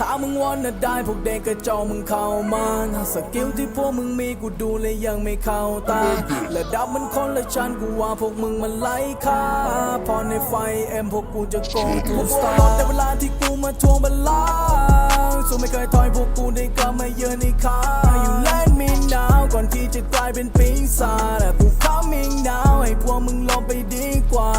ถ้ามึงวันน่ะได้พวกเด็กกระจอมึงเข้ามาสกิลที่พวกมึงมีกูดูเลยยังไม่เข้าตาและดับมันคนละชั้นกูว่าพวกมึงมันไล่ค่าพอในไฟเอ็มพวกกูจะโกงทูสตาร์แต่เวลาที่กูมาทวงบัลลังก์สู้ไม่เคยถอยพวกกูได้กลับมาเยือนในค่าอยู่แลนมินดาวก่อนที่จะกลายเป็นปีศาจแต่กู coming now ให้พวกมึงลองไปดีกว่า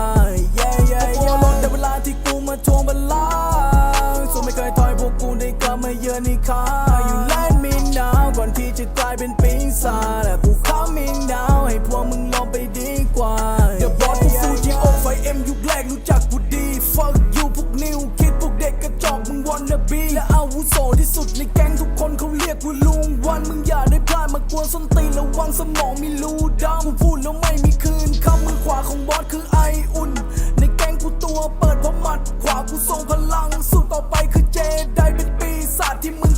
ยือนในค่าอยู่แลนมินดาวก่อนที่จะกลายเป็นปีศาจแต่กู coming now ให้พวกมึงลองไปดีกว่า The boss พวกฟูจิโอไฟเอ็มยุคแรกรู้จักกูดี fuck you พวกนิวคิดพวกเด็กกระจอกมึง wanna be และอาวุโสที่สุดในแก๊งทุกคนเขาเรียกกูลุงวันมึงอย่าได้พลาดมากวนส้นตีนระวังสมองมีรูดำกูพูดแล้วไม่มีคืนคำมือขวาของบอสคือไออ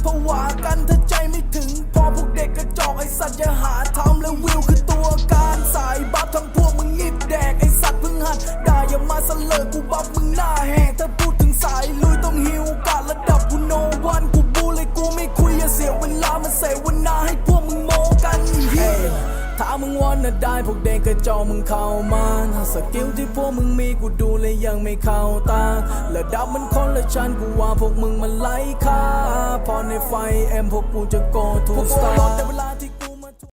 ผวากันถ้าใจไม่ถึง พอพวกเด็กกระจอกไอสัตว์อย่าหาทำแล้ววิวคือตัวการสายบัฟทั้งพวกมึงงิบแดกไอสัตว์เพิ่งหัดด่าอย่ามาเสลอกูบัฟมึงหน้าแหกถ้าพูดถึงสายลุยต้องหิวกาดระดับกูโนวันกูบูเลยกูไม่คุยอย่าเสียเวลามาเสวนาให้พวกมึงโมกันเฮ้ถ้ามึงวันน่ะได้พวกเด็กกระจอกมึงเข้ามาถ้าสกิลที่พวกมึงมีกูดู แลยยังไม่เข้าตาและดับมันคนละชั้นกูว่าพวกมึงมันไล่ค่าพอในไฟแอมพวกกูจะโกทูสตาร์แต่เวลา